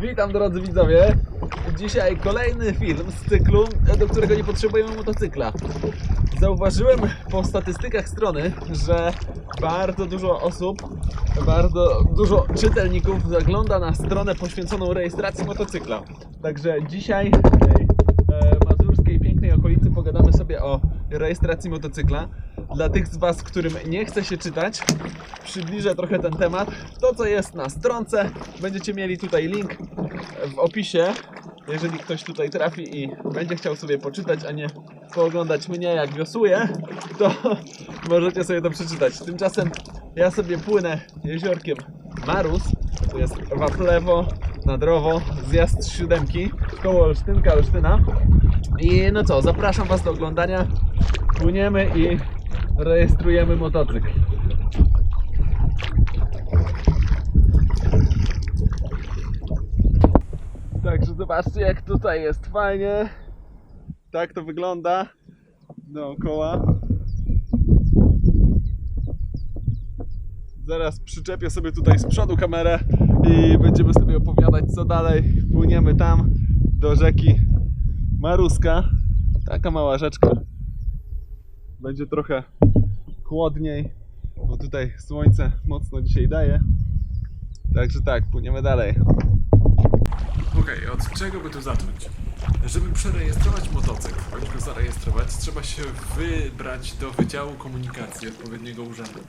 Witam drodzy widzowie. Dzisiaj kolejny film z cyklu, do którego nie potrzebujemy motocykla. Zauważyłem po statystykach strony, że bardzo dużo osób, bardzo dużo czytelników zagląda na stronę poświęconą rejestracji motocykla. Także dzisiaj w tej e, mazurskiej pięknej okolicy pogadamy sobie o rejestracji motocykla. Dla tych z Was, którym nie chce się czytać, przybliżę trochę ten temat. To, co jest na stronce, będziecie mieli tutaj link w opisie. Jeżeli ktoś tutaj trafi i będzie chciał sobie poczytać, a nie pooglądać mnie jak wiosłuję, to możecie sobie to przeczytać. Tymczasem ja sobie płynę jeziorkiem Marus, to jest Waplewo, Nadrowo, zjazd siódemki, koło Olsztynka, Olsztyna. I no co, zapraszam Was do oglądania. Płyniemy i rejestrujemy motocykl. Także zobaczcie jak tutaj jest fajnie. Tak to wygląda dookoła. Zaraz przyczepię sobie tutaj z przodu kamerę i będziemy sobie opowiadać co dalej. Płyniemy tam do rzeki Maruska. Taka mała rzeczka. Będzie trochę chłodniej, bo tutaj słońce mocno dzisiaj daje. Także tak, płyniemy dalej. Okej, od czego by tu zacząć? Żeby przerejestrować motocykl, bądź go zarejestrować, trzeba się wybrać do Wydziału Komunikacji odpowiedniego urzędu.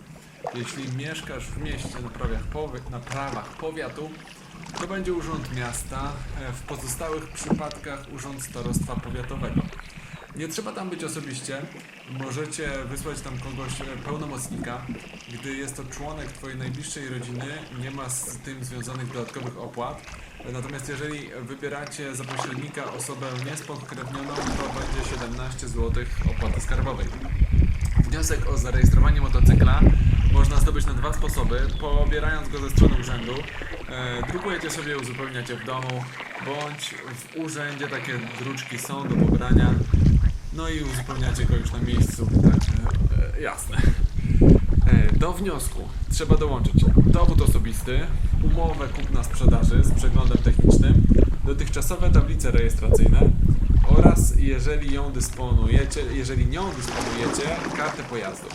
Jeśli mieszkasz w mieście na prawach, powi- na prawach powiatu, to będzie Urząd Miasta, e, w pozostałych przypadkach Urząd Starostwa Powiatowego. Nie trzeba tam być osobiście, możecie wysłać tam kogoś, e, pełnomocnika. Gdy jest to członek Twojej najbliższej rodziny, nie ma z tym związanych dodatkowych opłat. Natomiast jeżeli wybieracie za pośrednika osobę niespokrewnioną, to będzie 17 zł opłaty skarbowej. Wniosek o zarejestrowanie motocykla można zdobyć na dwa sposoby. Pobierając go ze strony urzędu, e, drukujecie sobie, uzupełniacie w domu, bądź w urzędzie takie druczki są do pobrania. No i uzupełniacie go już na miejscu. Także e, jasne. E, Do wniosku trzeba dołączyć dowód osobisty, umowę kupna-sprzedaży z przeglądem technicznym, dotychczasowe tablice rejestracyjne oraz jeżeli ją dysponujecie, jeżeli nią dysponujecie, kartę pojazdu.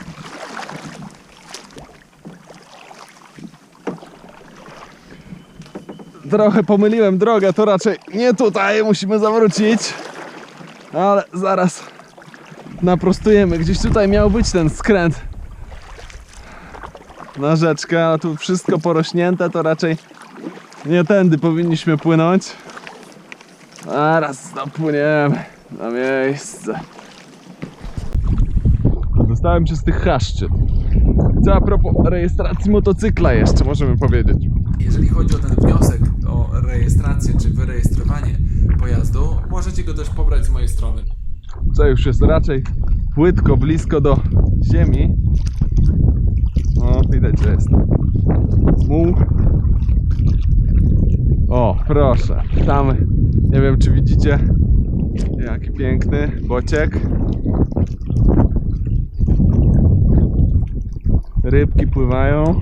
Trochę pomyliłem drogę, to raczej nie tutaj, musimy zawrócić. Ale zaraz naprostujemy. Gdzieś tutaj miał być ten skręt na rzeczkę, a tu wszystko porośnięte, to raczej nie tędy powinniśmy płynąć. Zaraz dopłyniemy na miejsce. Dostałem się z tych chaszczy. Co a propos rejestracji motocykla jeszcze możemy powiedzieć. Jeżeli chodzi o ten wniosek o rejestrację czy wyrejestrowanie pojazdu, możecie go też pobrać z mojej strony. Co już jest raczej płytko, blisko do ziemi. O, widać, że jest muł. O, proszę. Tam, nie wiem czy widzicie, jaki piękny bociek. Rybki pływają.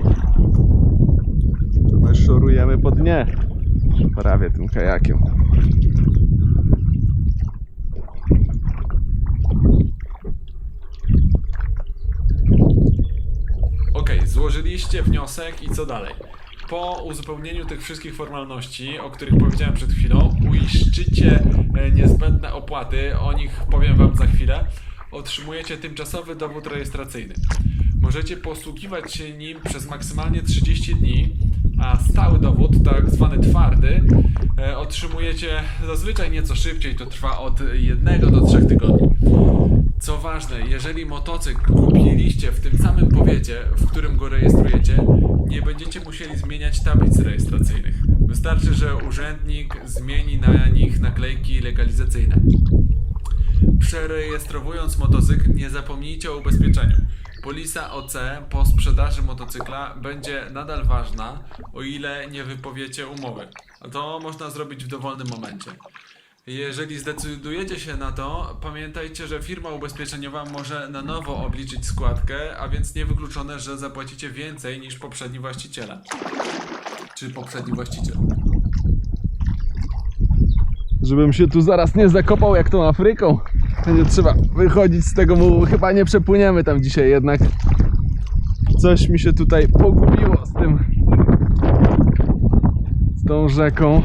My szorujemy po dnie. Prawie tym kajakiem. Ok, złożyliście wniosek i co dalej? Po uzupełnieniu tych wszystkich formalności, o których powiedziałem przed chwilą, uiszczycie e, niezbędne opłaty, o nich powiem Wam za chwilę. Otrzymujecie tymczasowy dowód rejestracyjny. Możecie posługiwać się nim przez maksymalnie 30 dni, dowód, tak zwany twardy, e, otrzymujecie zazwyczaj nieco szybciej, to trwa od 1 do 3 tygodni. Co ważne, jeżeli motocykl kupiliście w tym samym powiecie, w którym go rejestrujecie, nie będziecie musieli zmieniać tablic rejestracyjnych. Wystarczy, że urzędnik zmieni na nich naklejki legalizacyjne. Przerejestrowując motocykl, nie zapomnijcie o ubezpieczeniu. Polisa OC po sprzedaży motocykla będzie nadal ważna, o ile nie wypowiecie umowy. A to można zrobić w dowolnym momencie. Jeżeli zdecydujecie się na to, pamiętajcie, że firma ubezpieczeniowa może na nowo obliczyć składkę, a więc niewykluczone, że zapłacicie więcej niż poprzedni właściciele. Czy poprzedni właściciel. Żebym się tu zaraz nie zakopał jak tą Afryką. Będzie trzeba wychodzić z tego mułu. Chyba nie przepłyniemy tam dzisiaj jednak. Coś mi się tutaj pogubiło z tym. Z tą rzeką.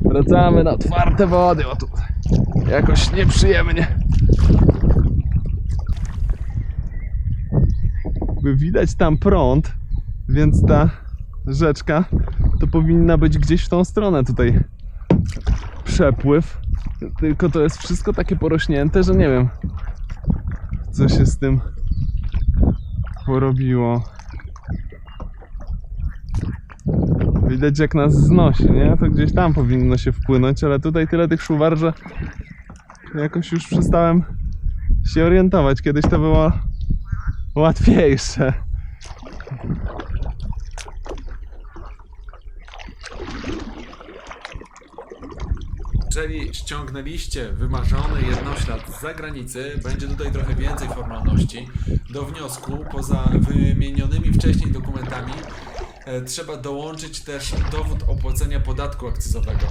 Wracamy na otwarte wody. O tu jakoś nieprzyjemnie. Widać tam prąd, więc ta rzeczka to powinna być gdzieś w tą stronę tutaj przepływ. Tylko to jest wszystko takie porośnięte, że nie wiem co się z tym porobiło. Widać jak nas znosi, nie? To gdzieś tam powinno się wpłynąć, ale tutaj tyle tych szuwar, że jakoś już przestałem się orientować. Kiedyś to było łatwiejsze. Jeżeli ściągnęliście wymarzony jednoślad z zagranicy, będzie tutaj trochę więcej formalności. Do wniosku, poza wymienionymi wcześniej dokumentami, e, trzeba dołączyć też dowód opłacenia podatku akcyzowego.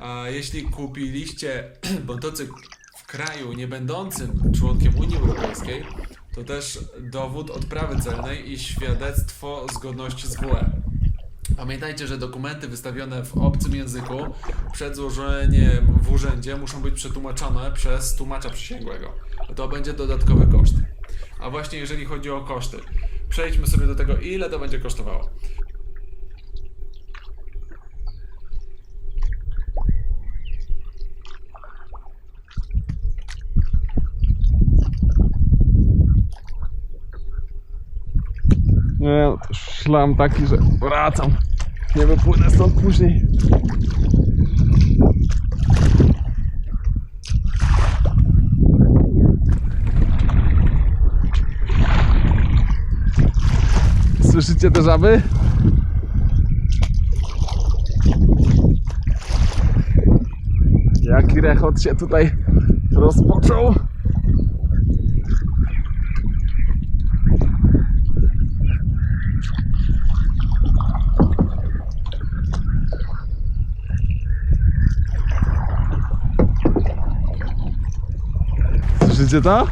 A jeśli kupiliście motocykl w kraju nie będącym członkiem Unii Europejskiej, to też dowód odprawy celnej i świadectwo zgodności z WE. Pamiętajcie, że dokumenty wystawione w obcym języku przed złożeniem w urzędzie muszą być przetłumaczone przez tłumacza przysięgłego. To będzie dodatkowy koszt. A właśnie jeżeli chodzi o koszty, przejdźmy sobie do tego, ile to będzie kosztowało. No to szlam taki, że wracam. Nie wypłynę stąd później. Słyszycie te żaby? Jaki rechot się tutaj rozpoczął? Słyszycie to?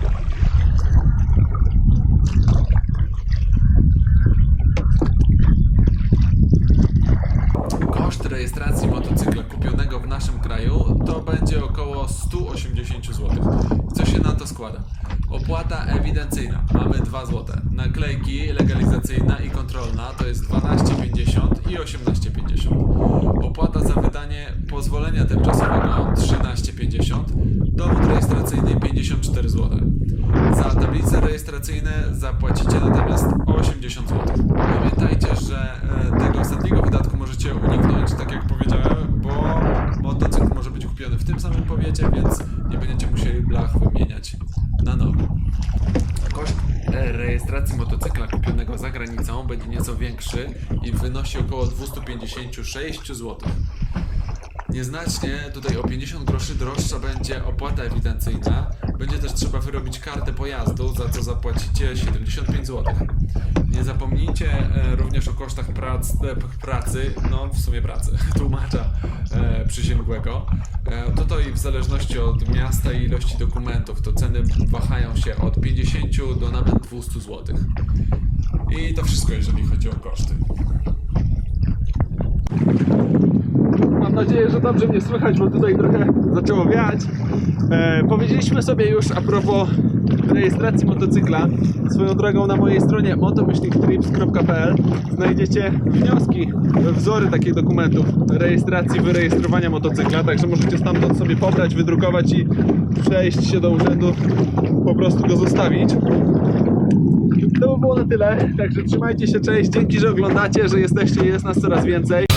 Koszt rejestracji motocykla kupionego w naszym kraju to będzie około 180 zł. Co się na to składa? Opłata ewidencyjna mamy 2 zł. Naklejki legalizacyjna i kontrolna to jest 12,50 i 18,50. Opłata za wydanie pozwolenia tymczasowego 13,50. Dowód rejestracyjny 54 zł. Za tablice rejestracyjne zapłacicie natomiast 80 zł. Pamiętajcie, że e, tego ostatniego wydatku możecie uniknąć, tak jak powiedziałem, bo kupiony w tym samym powiecie, więc nie będziecie musieli blach wymieniać na nowo. Koszt e, rejestracji motocykla kupionego za granicą będzie nieco większy i wynosi około 256 zł. Nieznacznie, tutaj o 50 groszy droższa będzie opłata ewidencyjna. Będzie też trzeba wyrobić kartę pojazdu, za co zapłacicie 75 zł. Nie zapomnijcie e, również o kosztach prac, e, pracy, no w sumie pracy, tłumacza e, przysięgłego. E, tutaj w zależności od miasta i ilości dokumentów to ceny wahają się od 50 do nawet 200 zł. I to wszystko, jeżeli chodzi o koszty. Mam nadzieję, że dobrze mnie słychać, bo tutaj trochę zaczęło wiać. E, powiedzieliśmy sobie już a propos rejestracji motocykla. Swoją drogą na mojej stronie motomyślniktrips.pl znajdziecie wnioski, wzory takich dokumentów rejestracji, wyrejestrowania motocykla, także możecie stamtąd sobie pobrać, wydrukować i przejść się do urzędu, po prostu go zostawić. To by było na tyle, także trzymajcie się, cześć, dzięki, że oglądacie, że jesteście, jest nas coraz więcej.